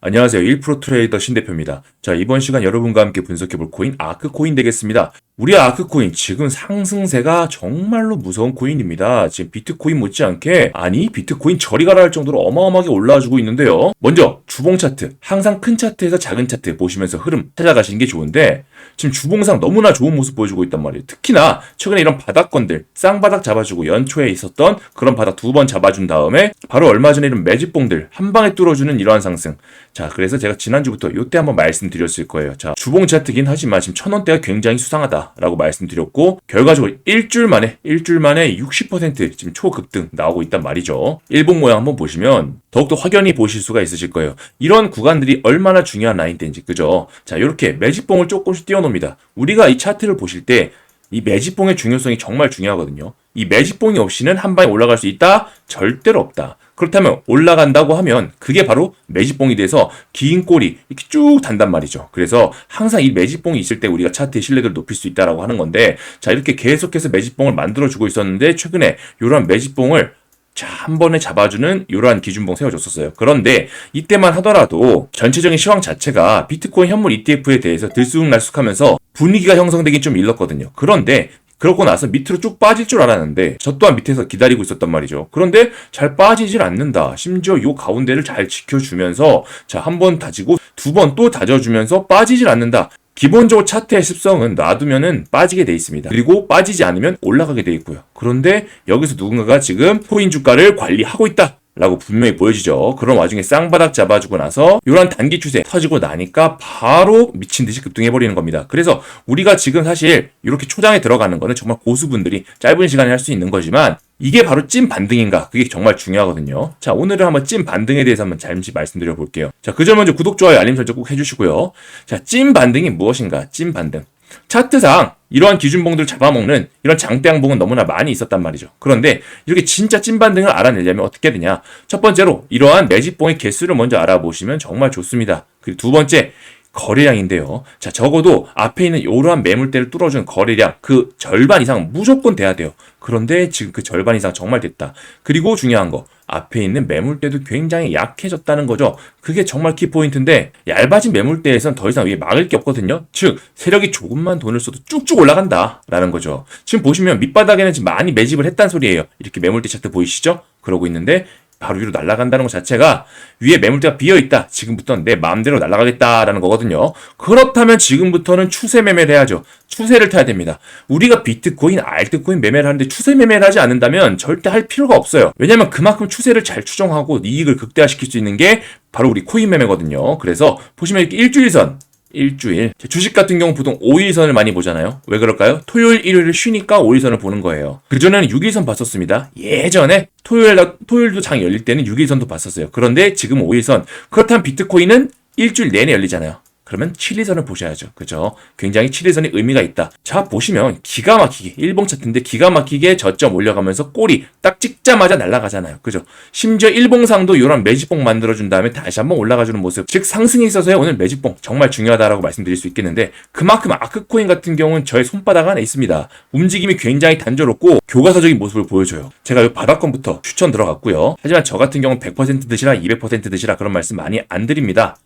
안녕하세요. 1프로 트레이더 신 대표입니다. 자, 이번 시간 여러분과 함께 분석해 볼 코인 아크 코인 되겠습니다. 우리 아크코인 지금 상승세가 정말로 무서운 코인입니다. 지금 비트코인 못지않게 아니 비트코인 저리 가라 할 정도로 어마어마하게 올라와주고 있는데요. 먼저 주봉 차트 항상 큰 차트에서 작은 차트 보시면서 흐름 찾아가시는 게 좋은데 지금 주봉상 너무나 좋은 모습 보여주고 있단 말이에요. 특히나 최근에 이런 바닥권들 쌍바닥 잡아주고 연초에 있었던 그런 바닥 두 번 잡아준 다음에 바로 얼마 전에 이런 매집봉들 한 방에 뚫어주는 이러한 상승. 자, 그래서 제가 지난주부터 요때 한번 말씀드렸을 거예요. 자, 주봉 차트긴 하지만 지금 천 원대가 굉장히 수상하다 라고 말씀드렸고 결과적으로 일주일 만에 일주일 만에 60% 지금 초급등 나오고 있단 말이죠. 일봉 모양 한번 보시면 더욱더 확연히 보실 수가 있으실 거예요. 이런 구간들이 얼마나 중요한 라인대인지 그죠? 자, 이렇게 매집봉을 조금씩 띄워놓습니다. 우리가 이 차트를 보실 때 이 매집봉의 중요성이 정말 중요하거든요. 이 매집봉이 없이는 한 방에 올라갈 수 있다? 절대로 없다. 그렇다면 올라간다고 하면 그게 바로 매집봉이 돼서 긴 꼬리 이렇게 쭉 단단 말이죠. 그래서 항상 이 매집봉이 있을 때 우리가 차트의 신뢰도를 높일 수 있다라고 하는 건데 자 이렇게 계속해서 매집봉을 만들어 주고 있었는데 최근에 이러한 매집봉을 자, 한 번에 잡아주는 이러한 기준봉 세워줬었어요. 그런데 이때만 하더라도 전체적인 시황 자체가 비트코인 현물 ETF에 대해서 들쑥날쑥하면서 분위기가 형성되긴 좀 일렀거든요. 그런데 그러고 나서 밑으로 쭉 빠질 줄 알았는데 저 또한 밑에서 기다리고 있었단 말이죠. 그런데 잘 빠지질 않는다. 심지어 요 가운데를 잘 지켜주면서 자, 한 번 다지고 두 번 또 다져주면서 빠지질 않는다. 기본적으로 차트의 습성은 놔두면은 빠지게 돼 있습니다. 그리고 빠지지 않으면 올라가게 돼 있고요. 그런데 여기서 누군가가 지금 코인 주가를 관리하고 있다. 라고 분명히 보여지죠. 그런 와중에 쌍바닥 잡아주고 나서 이런 단기 추세 터지고 나니까 바로 미친 듯이 급등해버리는 겁니다. 그래서 우리가 지금 사실 이렇게 초장에 들어가는 거는 정말 고수분들이 짧은 시간에 할 수 있는 거지만 이게 바로 찐 반등인가? 그게 정말 중요하거든요. 자, 오늘은 한번 찐 반등에 대해서 한번 잠시 말씀드려 볼게요. 자, 그점 먼저 구독, 좋아요, 알림 설정 꼭 해주시고요. 자, 찐 반등이 무엇인가? 찐 반등. 차트상 이러한 기준봉들을 잡아먹는 이런 장대양봉은 너무나 많이 있었단 말이죠. 그런데 이렇게 진짜 찐반등을 알아내려면 어떻게 되냐? 첫 번째로 이러한 매집봉의 개수를 먼저 알아보시면 정말 좋습니다. 그리고 두 번째 거래량인데요. 자, 적어도 앞에 있는 이러한 매물대를 뚫어준 거래량 그 절반 이상 무조건 돼야 돼요. 그런데 지금 그 절반 이상 정말 됐다. 그리고 중요한 거 앞에 있는 매물대도 굉장히 약해졌다는 거죠. 그게 정말 키포인트인데 얇아진 매물대에선 더 이상 위에 막을 게 없거든요. 즉 세력이 조금만 돈을 써도 쭉쭉 올라간다라는 거죠. 지금 보시면 밑바닥에는 지금 많이 매집을 했단 소리예요. 이렇게 매물대 차트 보이시죠? 그러고 있는데 바로 위로 날아간다는 것 자체가 위에 매물대가 비어있다. 지금부터는 내 마음대로 날아가겠다라는 거거든요. 그렇다면 지금부터는 추세 매매를 해야죠. 추세를 타야 됩니다. 우리가 비트코인, 알트코인 매매를 하는데 추세 매매를 하지 않는다면 절대 할 필요가 없어요. 왜냐면 그만큼 추세를 잘 추정하고 이익을 극대화시킬 수 있는 게 바로 우리 코인 매매거든요. 그래서 보시면 이렇게 일주일선, 일주일. 주식 같은 경우 보통 5일선을 많이 보잖아요. 왜 그럴까요? 토요일, 일요일을 쉬니까 5일선을 보는 거예요. 그전에는 6일선 봤었습니다. 예전에 토요일, 토요일도 장이 열릴 때는 6일선도 봤었어요. 그런데 지금 5일선. 그렇다면 비트코인은 일주일 내내 열리잖아요. 그러면 7일선을 보셔야죠. 그죠? 굉장히 7일선이 의미가 있다. 자, 보시면 기가 막히게, 일봉 차트인데 기가 막히게 저점 올려가면서 꼬리 딱 찍자마자 날아가잖아요. 그죠? 심지어 일봉상도 이런 매집봉 만들어준 다음에 다시 한번 올라가주는 모습. 즉, 상승에 있어서의 오늘 매집봉 정말 중요하다라고 말씀드릴 수 있겠는데 그만큼 아크코인 같은 경우는 저의 손바닥 안에 있습니다. 움직임이 굉장히 단조롭고 교과서적인 모습을 보여줘요. 제가 이 바닥권부터 추천 들어갔고요. 하지만 저 같은 경우는 100% 드시라, 200% 드시라 그런 말씀 많이 안 드립니다.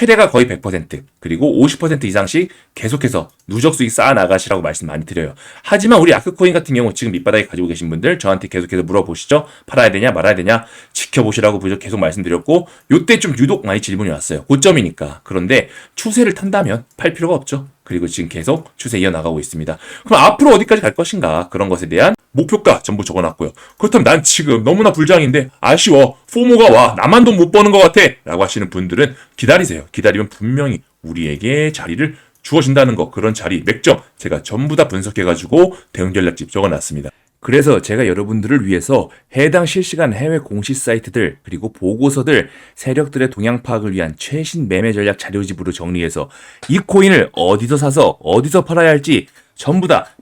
최대가 거의 100% 그리고 50% 이상씩 계속해서 누적 수익 쌓아 나가시라고 말씀 많이 드려요. 하지만 우리 아크코인 같은 경우 지금 밑바닥에 가지고 계신 분들 저한테 계속해서 물어보시죠. 팔아야 되냐 말아야 되냐 지켜보시라고 계속 말씀드렸고 요때 좀 유독 많이 질문이 왔어요. 고점이니까. 그런데 추세를 탄다면 팔 필요가 없죠. 그리고 지금 계속 추세 이어나가고 있습니다. 그럼 앞으로 어디까지 갈 것인가 그런 것에 대한 목표가 전부 적어놨고요. 그렇다면 난 지금 너무나 불장인데 아쉬워. 포모가 와. 나만 돈 못 버는 것 같아. 라고 하시는 분들은 기다리세요. 기다리면 분명히 우리에게 자리를 주어진다는 거 그런 자리 맥점 제가 전부 다 분석해가지고 대응 전략집 적어놨습니다. 그래서 제가 여러분들을 위해서 해당 실시간 해외 공시 사이트들 그리고 보고서들 세력들의 동향 파악을 위한 최신 매매 전략 자료집으로 정리해서 이 코인을 어디서 사서 어디서 팔아야 할지 전부 다